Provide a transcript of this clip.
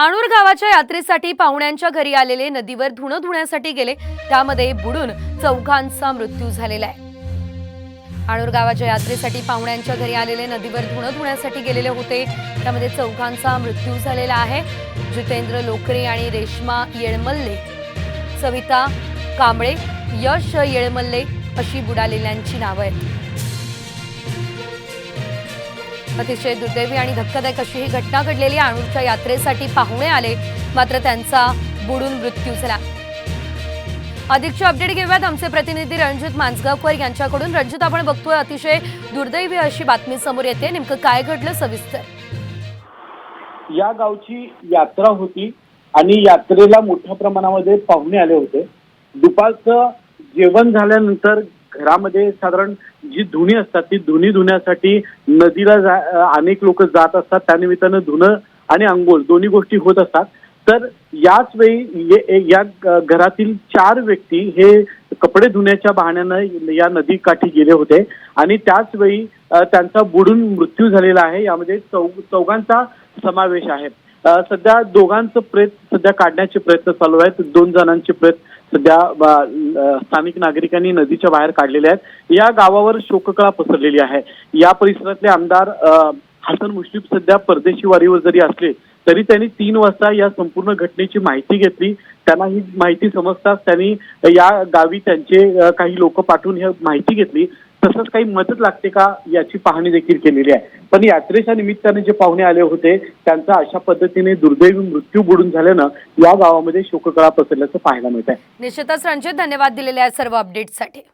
आणूर गावाच्या यात्रेसाठी पाहुण्यांच्या घरी आलेले नदीवर धुणं धुण्यासाठी गेले. त्यामध्ये बुडून चौघांचा मृत्यू झालेला आहे. आणूर गावाच्या यात्रेसाठी पाहुण्यांच्या घरी आलेले नदीवर धुणं धुण्यासाठी गेलेले होते. त्यामध्ये चौघांचा मृत्यू झालेला आहे. जितेंद्र लोकरे आणि रेश्मा येळमल्ले सविता कांबळे यश येळमल्ले अशी बुडालेल्यांची नावं आहेत. अतिशय दुर्दैवी आणि धक्कादायक अशी ही घटना घडलेली आहे. आणूरच्या यात्रेसाठी पाहुणे आले. मात्र त्यांचा बुडून मृत्यू झाला. अधिकची अपडेट घेऊयात. आमचे प्रतिनिधी रणजित मांजगावकर यांच्याकडून. रणजित आपण बघतोय अतिशय दुर्दैवी अशी बातमी समोर येते. नेमकं काय घडलं सविस्तर? या गावची यात्रा होती आणि यात्रेला मोठ्या प्रमाणामध्ये पाहुणे आले होते. दुपारचं जेवण झाल्यानंतर घरामध्ये साधारण जी धुणी असतात ती धुणी धुण्यासाठी नदीला जा अनेक लोक जात असतात. त्यानिमित्तानं धुणं आणि अंघोळ दोन्ही गोष्टी होत असतात. तर याच वेळी या घरातील चार व्यक्ती हे कपडे धुण्याच्या बहाण्यानं या नदी काठी गेले होते. आणि त्याच वेळी त्यांचा बुडून मृत्यू झालेला आहे. यामध्ये चौ चौघांचा समावेश आहे. सध्या दोघांचं प्रेत सध्या काढण्याचे प्रयत्न चालू आहेत. दोन जणांचे प्रेत सध्या स्थानिक नागरिकांनी नदीच्या बाहेर काढलेल्या आहेत. या गावावर शोककळा पसरलेली आहे. या परिसरातले आमदार हसन मुश्रीफ सध्या परदेशी वारीवर जरी असले तरी त्यांनी तीन वाजता या संपूर्ण घटनेची माहिती घेतली. त्यांना ही माहिती समजताच त्यांनी या गावी त्यांचे काही लोक पाठवून ही माहिती घेतली. तसंच काही मदत लागते का याची पाहणी देखील केलेली आहे. पण यात्रेच्या निमित्ताने जे पाहुणे आले होते त्यांचा अशा पद्धतीने दुर्दैवी मृत्यू बुडून झाल्यानं या गावामध्ये शोककळा पसरल्याचं पाहायला मिळत आहे निश्चितच रणजित धन्यवाद दिलेल्या सर्व अपडेटसाठी